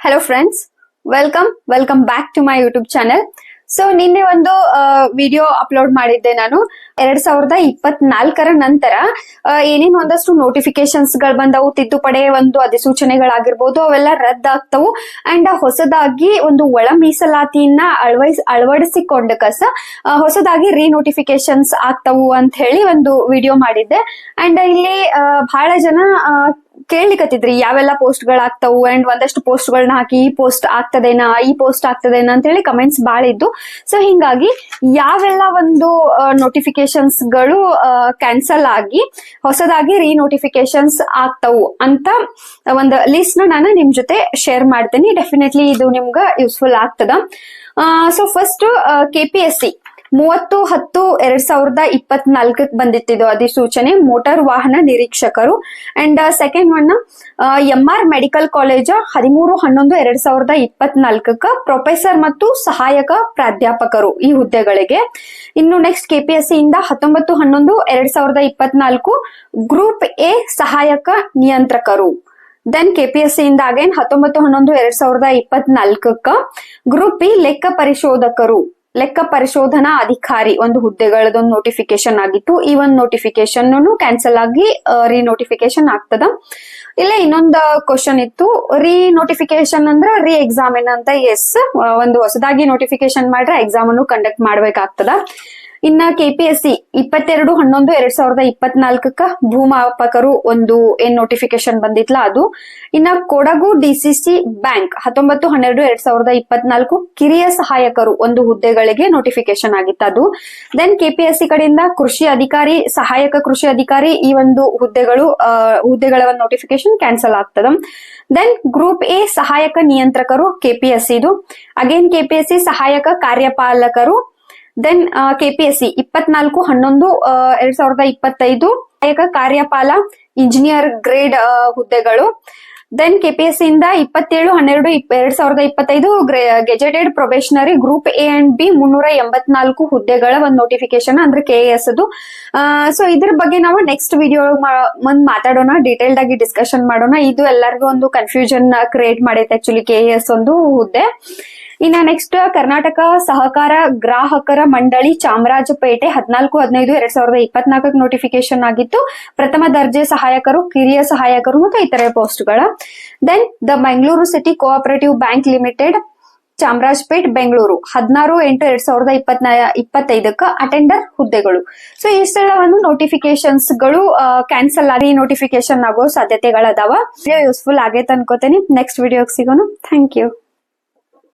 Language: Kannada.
Hello friends welcome welcome back to my YouTube channel so ನಿನ್ನೆ ಒಂದು ವಿಡಿಯೋ ಅಪ್ಲೋಡ್ ಮಾಡಿದ್ದೆ ನಾನು. ಎರಡ್ ಸಾವಿರದ ಇಪ್ಪತ್ನಾಲ್ಕರ ನಂತರ ಏನೇನು ಒಂದಷ್ಟು ನೋಟಿಫಿಕೇಶನ್ಸ್ಗಳು ಬಂದವು, ತಿದ್ದುಪಡೆ ಒಂದು ಅಧಿಸೂಚನೆಗಳಾಗಿರ್ಬೋದು, ಅವೆಲ್ಲ ರದ್ದಾಗ್ತವು. ಅಂಡ್ ಹೊಸದಾಗಿ ಒಂದು ಒಳ ಮೀಸಲಾತಿಯನ್ನ ಅಳವಡಿಸ್ ಅಳವಡಿಸಿಕೊಂಡ ಕಸ ಹೊಸದಾಗಿ ಹೊಸದಾಗಿ ರೀನೋಟಿಫಿಕೇಶನ್ಸ್ ಆಗ್ತವು ಅಂತ ಹೇಳಿ ಒಂದು ವಿಡಿಯೋ ಮಾಡಿದ್ದೆ. ಅಂಡ್ ಇಲ್ಲಿ ಬಹಳ ಜನ ಕೇಳ್ಲಿಕತ್ತಿದ್ರಿ, ಯಾವೆಲ್ಲ ಪೋಸ್ಟ್ ಗಳಾಗ್ತವು ಅಂಡ್ ಒಂದಷ್ಟು ಪೋಸ್ಟ್ ಗಳನ್ನ ಹಾಕಿ, ಈ ಪೋಸ್ಟ್ ಆಗ್ತದೇನಾ, ಈ ಪೋಸ್ಟ್ ಆಗ್ತದೇನಾ ಅಂತ ಹೇಳಿ ಕಮೆಂಟ್ಸ್ ಬಾಳ ಇದ್ದು. ಸೊ ಹಿಂಗಾಗಿ ಯಾವೆಲ್ಲ ಒಂದು ನೋಟಿಫಿಕೇಶನ್ಸ್ಗಳು ಕ್ಯಾನ್ಸಲ್ ಆಗಿ, ಹೊಸದಾಗಿ ರೀ ನೋಟಿಫಿಕೇಶನ್ಸ್ ಆಗ್ತವು ಅಂತ ಒಂದು ಲಿಸ್ಟ್ನ ನಾನು ನಿಮ್ ಜೊತೆ ಶೇರ್ ಮಾಡ್ತೇನೆ. ಡೆಫಿನೆಟ್ಲಿ ಇದು ನಿಮ್ಗ ಯೂಸ್ಫುಲ್ ಆಗ್ತದ. So first K P S C ಮೂವತ್ತು, ಹತ್ತು, ಎರಡ್ ಸಾವಿರದ ಇಪ್ಪತ್ನಾಲ್ಕಕ್ಕೆ ಬಂದಿತ್ತಿದ್ದು ಅಧಿಸೂಚನೆ. ಮೋಟಾರ್ ವಾಹನ ನಿರೀಕ್ಷಕರು. And second one M R medical college ಹದಿಮೂರು, ಹನ್ನೊಂದು, ಎರಡ್ ಸಾವಿರದ ಇಪ್ಪತ್ನಾಲ್ಕಕ್ಕ ಪ್ರೊಫೆಸರ್ ಮತ್ತು ಸಹಾಯಕ ಪ್ರಾಧ್ಯಾಪಕರು ಈ ಹುದ್ದೆಗಳಿಗೆ. ಇನ್ನು ನೆಕ್ಸ್ಟ್ ಕೆಪಿಎಸ್ಸಿ ಇಂದ ಹತ್ತೊಂಬತ್ತು, ಹನ್ನೊಂದು, ಎರಡ್ ಸಾವಿರದ ಇಪ್ಪತ್ನಾಲ್ಕು ಗ್ರೂಪ್ ಎ ಸಹಾಯಕ ನಿಯಂತ್ರಕರು. ದೆನ್ ಕೆಪಿಎಸ್ಸಿ ಇಂದ ಅಗೇನ್ ಹತ್ತೊಂಬತ್ತು, ಹನ್ನೊಂದು, ಎರಡ್ ಸಾವಿರದ ಇಪ್ಪತ್ನಾಲ್ಕಕ್ಕ ಗ್ರೂಪ್ ಬಿ ಲೆಕ್ಕ ಪರಿಶೋಧಕರು. ಲೆಕ್ಕ ಪರಿಶೋಧನಾ ಅಧಿಕಾರಿ ಒಂದು ಹುದ್ದೆಗಳದೊಂದು ನೋಟಿಫಿಕೇಶನ್ ಆಗಿತ್ತು. ಈ ಒಂದು ನೋಟಿಫಿಕೇಶನ್ ಕ್ಯಾನ್ಸಲ್ ಆಗಿ ರೀ ನೋಟಿಫಿಕೇಶನ್ ಆಗ್ತದ. ಇಲ್ಲ ಇನ್ನೊಂದು ಕ್ವಶನ್ ಇತ್ತು. ರೀ ನೋಟಿಫಿಕೇಶನ್ ಅಂದ್ರ ರೀ ಎಕ್ಸಾಮಿನ್ ಅಂತ ಎಸ್ ಒಂದು ಹೊಸದಾಗಿ ನೋಟಿಫಿಕೇಶನ್ ಮಾಡ್ರೆ ಎಕ್ಸಾಮ್ ಅನ್ನು ಕಂಡಕ್ಟ್ ಮಾಡ್ಬೇಕಾಗ್ತದ. ಇನ್ನ ಕೆಪಿಎಸ್ಸಿ ಇಪ್ಪತ್ತೆರಡು, ಹನ್ನೊಂದು, ಎರಡ್ ಸಾವಿರದ ಇಪ್ಪತ್ನಾಲ್ಕಕ್ಕ ಭೂಮಾಪಕರು ಒಂದು ಏನ್ ನೋಟಿಫಿಕೇಶನ್ ಬಂದಿತ್ಲ ಅದು. ಇನ್ನ ಕೊಡಗು ಡಿಸಿಸಿ ಬ್ಯಾಂಕ್ ಹತ್ತೊಂಬತ್ತು, ಹನ್ನೆರಡು, ಎರಡ್ ಸಾವಿರದ ಇಪ್ಪತ್ನಾಲ್ಕು ಕಿರಿಯ ಸಹಾಯಕರು ಒಂದು ಹುದ್ದೆಗಳಿಗೆ ನೋಟಿಫಿಕೇಶನ್ ಆಗಿತ್ತು ಅದು. ದೆನ್ ಕೆಪಿಎಸ್ಸಿ ಕಡೆಯಿಂದ ಕೃಷಿ ಅಧಿಕಾರಿ, ಸಹಾಯಕ ಕೃಷಿ ಅಧಿಕಾರಿ ಈ ಒಂದು ಹುದ್ದೆಗಳು ಹುದ್ದೆಗಳ ಒಂದು ನೋಟಿಫಿಕೇಶನ್ ಕ್ಯಾನ್ಸಲ್ ಆಗ್ತದ. ದೆನ್ ಗ್ರೂಪ್ ಎ ಸಹಾಯಕ ನಿಯಂತ್ರಕರು ಕೆಪಿಎಸ್ಸಿ ಇದು. ಅಗೇನ್ ಕೆಪಿಎಸ್ಸಿ ಸಹಾಯಕ ಕಾರ್ಯಪಾಲಕರು ದೆನ್ ಕೆಪಿಎಸ್ಸಿ ಇಪ್ಪತ್ನಾಲ್ಕು, ಹನ್ನೊಂದು ಎರಡ್ ಸಾವಿರದ ಇಪ್ಪತ್ತೈದು ಸಹಾಯಕ ಕಾರ್ಯಪಾಲ ಇಂಜಿನಿಯರ್ ಗ್ರೇಡ್ ಹುದ್ದೆಗಳು. ದೆನ್ ಕೆಪಿಎಸ್ಸಿ ಇಂದ ಇಪ್ಪತ್ತೇಳು, ಹನ್ನೆರಡು ಎರಡ್ ಸಾವಿರದ ಇಪ್ಪತ್ತೈದು gazetted probationary group A and B ಮುನ್ನೂರ ಎಂಬತ್ನಾಲ್ಕು ಹುದ್ದೆಗಳ ಒಂದು ನೋಟಿಫಿಕೇಶನ್ ಅಂದ್ರೆ ಕೆ ಎಸ್ ಅದು ಸೊ ಇದ್ರ ಬಗ್ಗೆ ನಾವು ನೆಕ್ಸ್ಟ್ ವಿಡಿಯೋ ಮುಂದ್ ಮಾತಾಡೋಣ ಡೀಟೇಲ್ಡ್ ಆಗಿ ಡಿಸ್ಕಷನ್ ಮಾಡೋಣ. ಇದು ಎಲ್ಲರಿಗೂ ಒಂದು ಕನ್ಫ್ಯೂಷನ್ ಕ್ರಿಯೇಟ್ ಮಾಡೈತೆ ಆಕ್ಚುಲಿ ಕೆ ಎಸ್ ಒಂದು ಹುದ್ದೆ. ಇನ್ನ ನೆಕ್ಸ್ಟ್ ಕರ್ನಾಟಕ ಸಹಕಾರ ಗ್ರಾಹಕರ ಮಂಡಳಿ ಚಾಮರಾಜಪೇಟೆ ಹದಿನಾಲ್ಕು, ಹದಿನೈದು, ಎರಡ್ ಸಾವಿರದ ಇಪ್ಪತ್ನಾಲ್ಕಕ್ಕೆ ನೋಟಿಫಿಕೇಶನ್ ಆಗಿತ್ತು. ಪ್ರಥಮ ದರ್ಜೆ ಸಹಾಯಕರು, ಕಿರಿಯ ಸಹಾಯಕರು ಮತ್ತು ಇತರೆ ಪೋಸ್ಟ್ಗಳ. Then the Bengaluru city cooperative bank limited Chamarajpet Bengaluru ಹದಿನಾರು, ಎಂಟು, ಎರಡ್ ಸಾವಿರದ ಇಪ್ಪತ್ನ, ಇಪ್ಪತ್ತೈದಕ್ಕ ಅಟೆಂಡರ್ ಹುದ್ದೆಗಳು. ಸೊ ಇಷ್ಟೆಲ್ಲ ಒಂದು ನೋಟಿಫಿಕೇಶನ್ಸ್ಗಳು ಕ್ಯಾನ್ಸಲ್ ಆಗಿ ನೋಟಿಫಿಕೇಶನ್ ಆಗೋ ಸಾಧ್ಯತೆಗಳದಾವ. ಯೂಸ್ಫುಲ್ ಆಗೈತೆ ಅನ್ಕೋತೇನೆ. ನೆಕ್ಸ್ಟ್ ವಿಡಿಯೋಗೆ ಸಿಗೋಣ. Thank you